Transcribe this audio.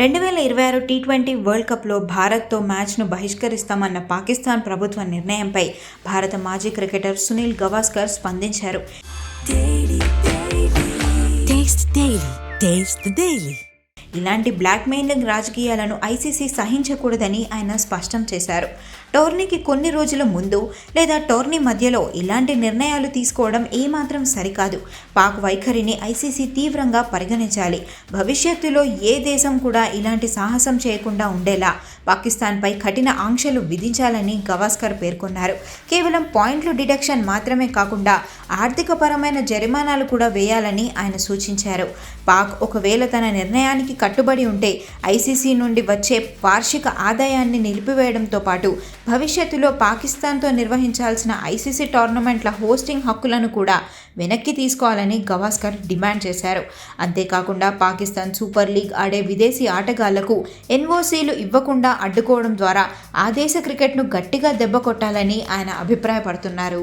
రెండు వేల ఇరవై ఆరు టీ ట్వంటీ వరల్డ్ కప్లో భారత్తో మ్యాచ్ను బహిష్కరిస్తామన్న పాకిస్తాన్ ప్రభుత్వ నిర్ణయంపై భారత మాజీ క్రికెటర్ సునీల్ గవాస్కర్ స్పందించారు. ఇలాంటి బ్లాక్మెయిలింగ్ రాజకీయాలను ఐసీసీ సహించకూడదని ఆయన స్పష్టం చేశారు. టోర్నీకి కొన్ని రోజుల ముందు లేదా టోర్నీ మధ్యలో ఇలాంటి నిర్ణయాలు తీసుకోవడం ఏమాత్రం సరికాదు. పాక్ వైఖరిని ఐసీసీ తీవ్రంగా పరిగణించాలి. భవిష్యత్తులో ఏ దేశం కూడా ఇలాంటి సాహసం చేయకుండా ఉండేలా పాకిస్తాన్పై కఠిన ఆంక్షలు విధించాలని గవాస్కర్ పేర్కొన్నారు. కేవలం పాయింట్లు డిడక్షన్ మాత్రమే కాకుండా ఆర్థికపరమైన జరిమానాలు కూడా వేయాలని ఆయన సూచించారు. పాక్ ఒకవేళ తన నిర్ణయానికి కట్టుబడి ఉంటే ఐసీసీ నుండి వచ్చే వార్షిక ఆదాయాన్ని నిలిపివేయడంతో పాటు భవిష్యత్తులో పాకిస్తాన్తో నిర్వహించాల్సిన ఐసీసీ టోర్నమెంట్ల హోస్టింగ్ హక్కులను కూడా వెనక్కి తీసుకోవాలని గవాస్కర్ డిమాండ్ చేశారు. అంతేకాకుండా పాకిస్తాన్ సూపర్ లీగ్ ఆడే విదేశీ ఆటగాళ్ళకు ఎన్ఓసీలు ఇవ్వకుండా అడ్డుకోవడం ద్వారా ఆ దేశ క్రికెట్ను గట్టిగా దెబ్బ కొట్టాలని ఆయన అభిప్రాయపడుతున్నారు.